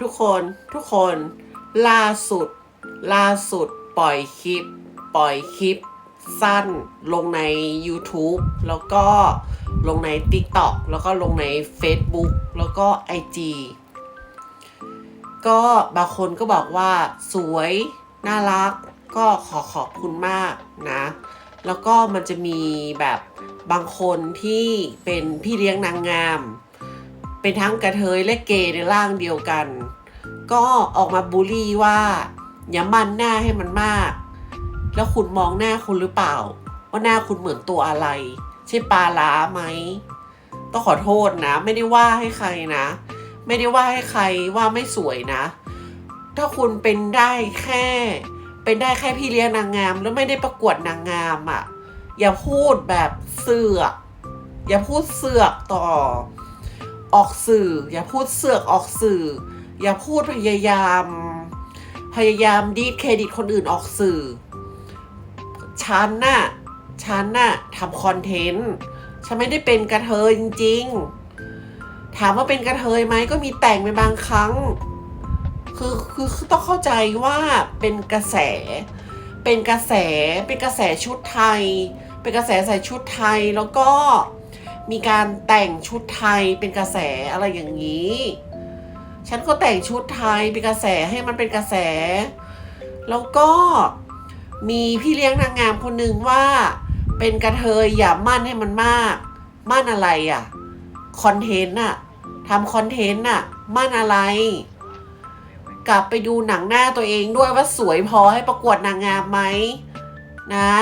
ทุกคนทุกคนล่าสุด ล่าสุดปล่อยคลิป ปล่อยคลิป สั้นลงใน YouTube แล้วก็ลงใน TikTok แล้วก็ลงใน Facebook แล้วก็ IG ก็บางคนก็บอกว่าสวย น่ารักก็ขอขอบคุณมากนะ แล้วก็มันจะมีแบบบางคนที่เป็นพี่เลี้ยงนางงาม เป็นทั้งกระเทยและเกย์ในร่างเดียวกัน ก็ออกมาบูลลี่ว่าอย่ามันหน้าให้มันมาก แล้วคุณมองหน้าคุณหรือเปล่า ว่าหน้าคุณเหมือนตัวอะไร ใช่ปลาล้าไหมต้องขอโทษนะ ไม่ได้ว่าให้ใครนะ ไม่ได้ว่าให้ใครว่าไม่สวยนะ ถ้าคุณเป็นได้แค่ เป็นได้แค่พี่เลี้ยงนางงาม แล้วไม่ได้ประกวดนางงามอะ่ะ อย่าพูดแบบเสือกอย่าพูดเสือกต่อ ออกสื่อ อย่าพูดเสือกออกสื่อ อย่าพูดพยายาม พยายามดีดเครดิตคนอื่นออกสื่อฉันน่ะฉันน่ะทำคอนเทนต์ฉันไม่ได้เป็นกระเทยจริง ๆ ถามว่าเป็นกระเทยไหมก็มีแต่งไปบางครั้ง คือคือคือต้องเข้าใจว่าเป็นกระแส เป็นกระแสเป็นกระแสชุดไทย เป็นกระแสใส่ชุดไทยแล้วก็ มีการแต่งชุดไทยเป็นกระแสอะไรอย่างนี้ ฉันก็แต่งชุดไทยเป็นกระแสให้มันเป็นกระแส แล้วก็มีพี่เลี้ยงนางงามคนหนึ่งว่า เป็นกระเทยอย่ามั่นให้มันมากมั่นอะไรอะ่ะคอนเทนต์อะทำคอนเทนต์อะมั่นอะไร กลับไปดูหนังหน้าตัวเองด้วยว่าสวยพอให้ประกวดนางงามไหมนะ